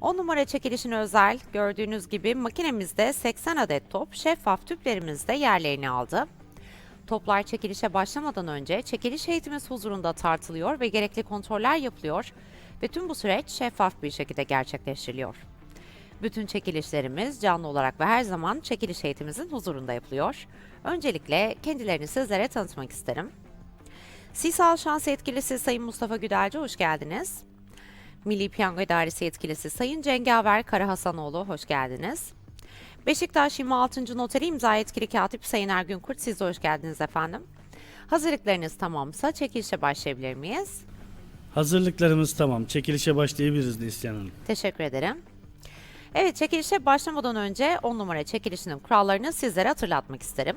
10 numara çekilişine özel gördüğünüz gibi makinemizde 80 adet top şeffaf tüplerimizde yerlerini aldı. Toplar çekilişe başlamadan önce çekiliş heyetimiz huzurunda tartılıyor ve gerekli kontroller yapılıyor ve tüm bu süreç şeffaf bir şekilde gerçekleştiriliyor. Bütün çekilişlerimiz canlı olarak ve her zaman çekiliş heyetimizin huzurunda yapılıyor. Öncelikle kendilerini sizlere tanıtmak isterim. Sisal Şans Yetkilisi Sayın Mustafa Güdelci hoş geldiniz. Milli Piyango İdaresi Yetkilisi Sayın Cengaver Karahasanoğlu hoş geldiniz. Beşiktaş 26. Noteri imza yetkili katip Sayın Ergün Kurt siz de hoş geldiniz efendim. Hazırlıklarınız tamamsa çekilişe başlayabilir miyiz? Hazırlıklarımız tamam. Çekilişe başlayabiliriz Neslihan Hanım. Teşekkür ederim. Evet çekilişe başlamadan önce 10 numara çekilişinin kurallarını sizlere hatırlatmak isterim.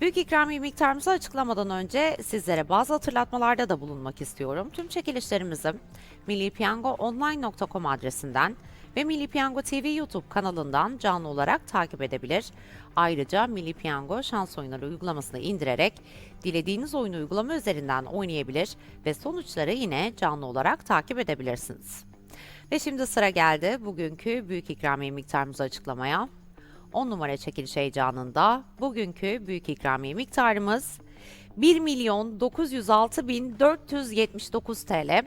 Büyük ikramiye miktarımızı açıklamadan önce sizlere bazı hatırlatmalarda da bulunmak istiyorum. Tüm çekilişlerimizi millipiyangoonline.com adresinden ve Milli Piyango TV YouTube kanalından canlı olarak takip edebilir. Ayrıca Milli Piyango şans oyunları uygulamasını indirerek dilediğiniz oyunu uygulama üzerinden oynayabilir ve sonuçları yine canlı olarak takip edebilirsiniz. Ve şimdi sıra geldi bugünkü büyük ikramiye miktarımızı açıklamaya. 10 numara çekiliş heyecanında bugünkü büyük ikramiye miktarımız 1 milyon 906 bin 479 TL.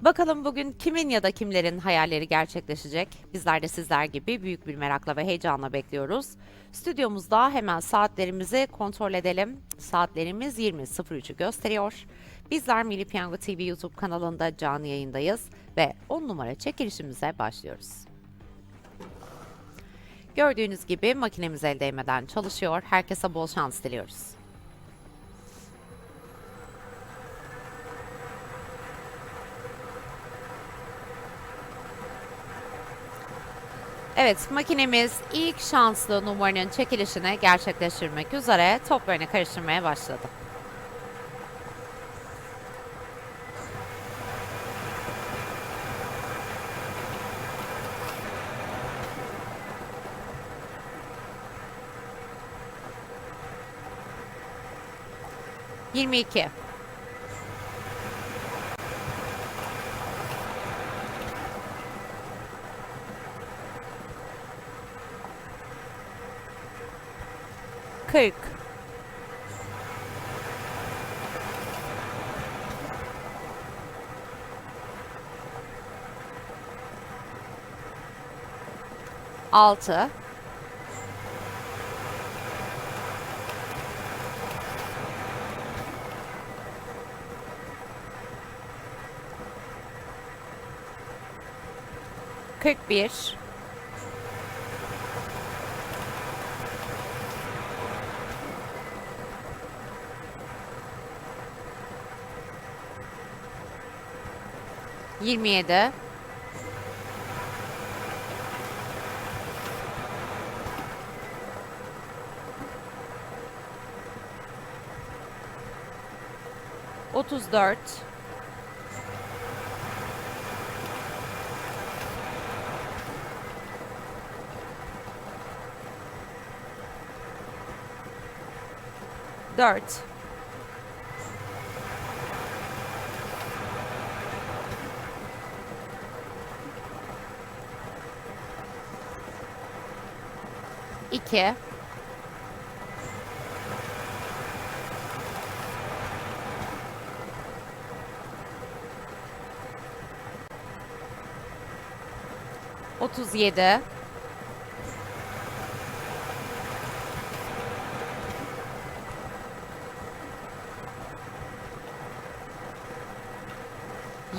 Bakalım bugün kimin ya da kimlerin hayalleri gerçekleşecek? Bizler de sizler gibi büyük bir merakla ve heyecanla bekliyoruz. Stüdyomuzda hemen saatlerimizi kontrol edelim. Saatlerimiz 20.03'ü gösteriyor. Bizler Milli Piyango TV YouTube kanalında canlı yayındayız ve 10 numara çekilişimize başlıyoruz. Gördüğünüz gibi makinemiz el değmeden çalışıyor. Herkese bol şans diliyoruz. Evet, makinemiz ilk şanslı numaranın çekilişini gerçekleştirmek üzere toplarını karıştırmaya başladı. Yirmi iki. Kırk. Altı. Kırk bir. Yirmi 4 2 37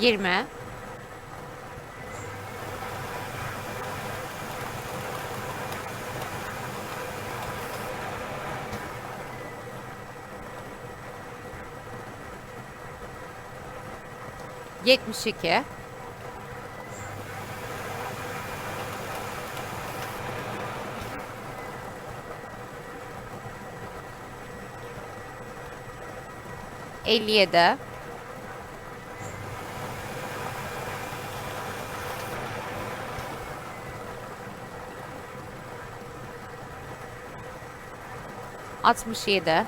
20 Yetmiş iki. Elli yedi. Altmış yedi.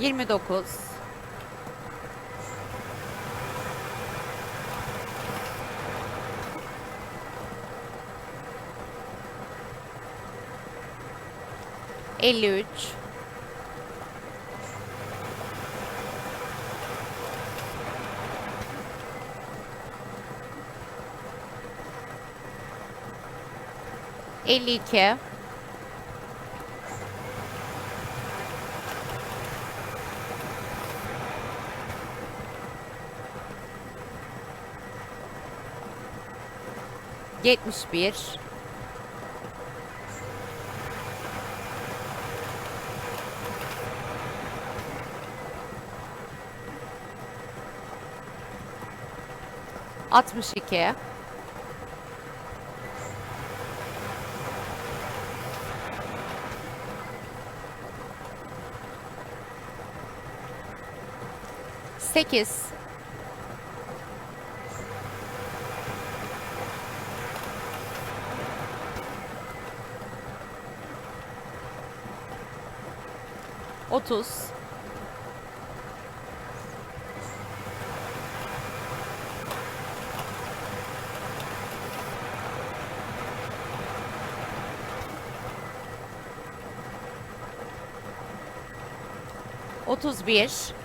Yirmi dokuz. Elli üç. Elli iki. Yetmiş 8 30 31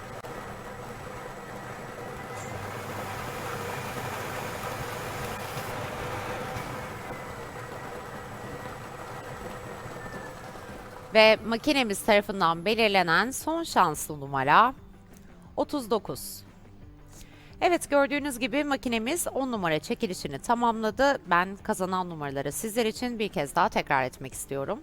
Ve makinemiz tarafından belirlenen son şanslı numara 39. Evet gördüğünüz gibi makinemiz 10 numara çekilişini tamamladı. Ben kazanan numaraları sizler için bir kez daha tekrar etmek istiyorum.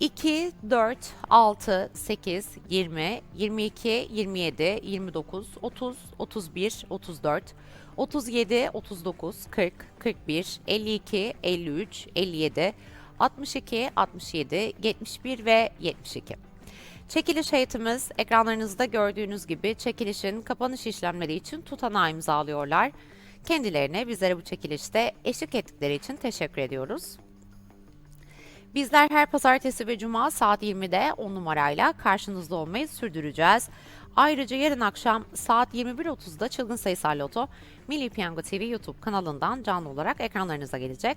2, 4, 6, 8, 20, 22, 27, 29, 30, 31, 34, 37, 39, 40, 41, 52, 53, 57, 62, 67, 71 ve 72. Çekiliş heyetimiz ekranlarınızda gördüğünüz gibi çekilişin kapanış işlemleri için tutanağı imzalıyorlar. Kendilerine bizlere bu çekilişte eşlik ettikleri için teşekkür ediyoruz. Bizler her pazartesi ve cuma saat 20'de 10 numarayla karşınızda olmayı sürdüreceğiz. Ayrıca yarın akşam saat 21.30'da Çılgın Sayısal Loto Milli Piyango TV YouTube kanalından canlı olarak ekranlarınıza gelecek.